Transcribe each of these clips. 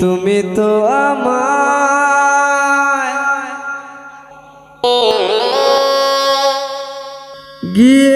তুমি তো আমায় গিয়েছ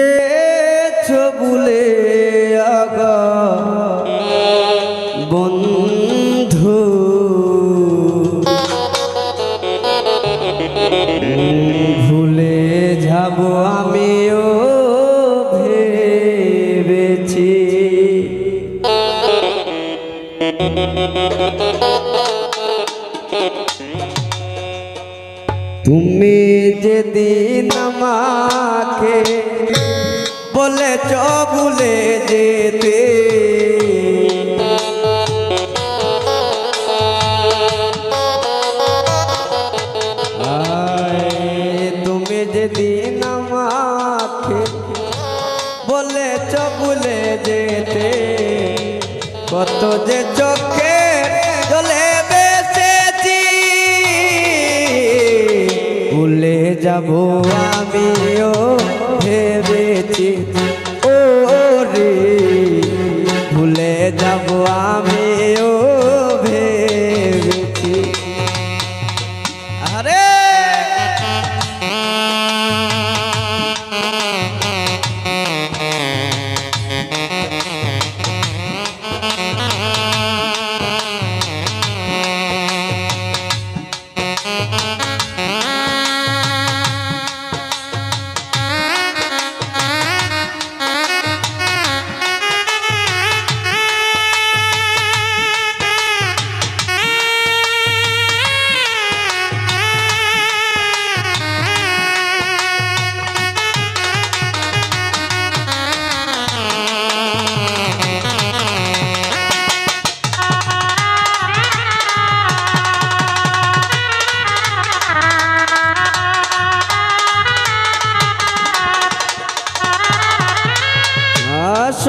তুমি যেদিন আমাকে বলে ভুলে যেতে কত যে চোখে চলে বেসেছি ভুলে যাব আমিও ভেবেছি। ও রে ভুলে যাব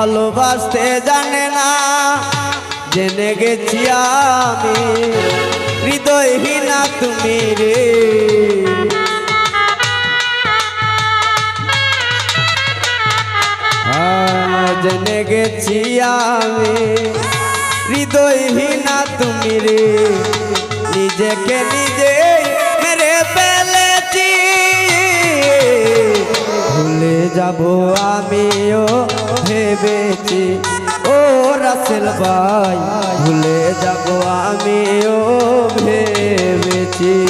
ভালোবাসতে জানে না। জেনে গেছি আমি, হৃদয়হীনা তুমি রে। জেনে গেছি আমি, হৃদয়হীনা তুমি রে। নিজেকে নিজে মেরে ফেলেছি। ভুলে যাব রাসেল ভাই ভুলে যাব আমিও ভেবেছি।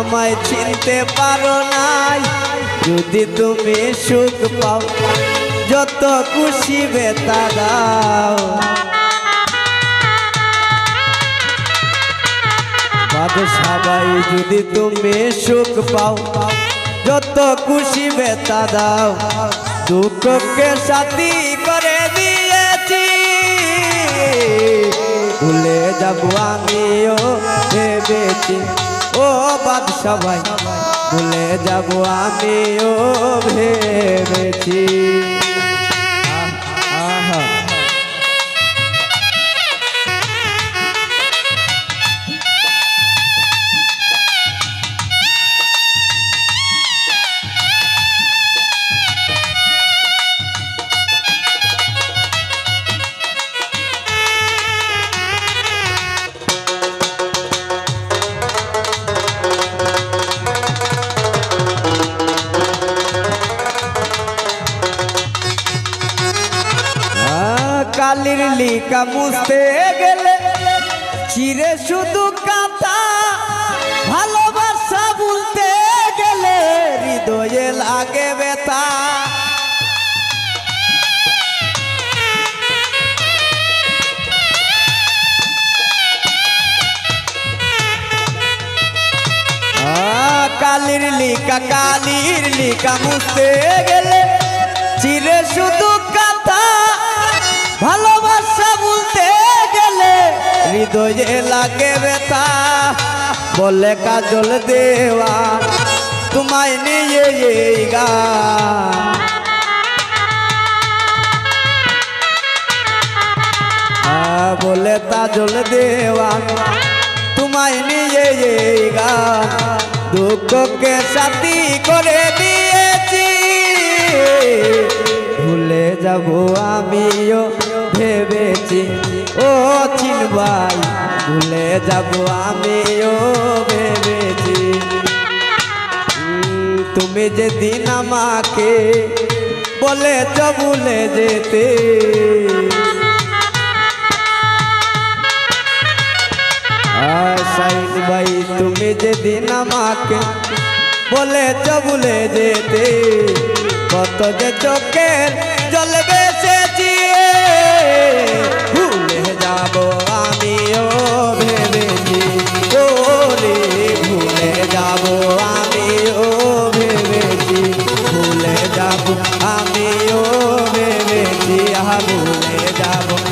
আমায় চিনতে পারো নাই। যদি তুমি সুখ পাও, যত খুশি বেতা দাও। সবাই যদি তুমি সুখ পাও, যত খুশি বেতা দাও। দুঃখকে সাথী করে দিয়েছি। ভুলে যাব আমিও ভেবেছি। ও বাদ সবাই ভুলে যাব আমিও ভেবেছি। কালির লিকা মুছতে গেলে চিরে শুধু কাতা ভালোবাসা বলতে গেলে হৃদয়ে লাগে আহ, কালির লিকা কালির লিকা মুছতে গেলে চিরে শুধু ভালোবাসা বলতে গেলে হৃদয়ে লাগে বেতা বলে কাজল দেওয়া তোমায় নিয়ে এই আহ, বলে তাজল দেওয়া তোমায় নিয়ে এই গান দুঃখকে সাথী করে দিয়েছি। ভুলে যাব আমিও। ভেবেছি, ও চিনবাই ভুলে যাব আমিও ভেবেছি। তুমি যেদিন আমাকে বলেছ ভুলে যেতে সাইন ভাই, তুমি যেদিন আমাকে বলেছ ভুলে যেতে, কত যে চোখের জল বেসেছি যাব। আমিও ভেবেছি আহা ভুলে যাব।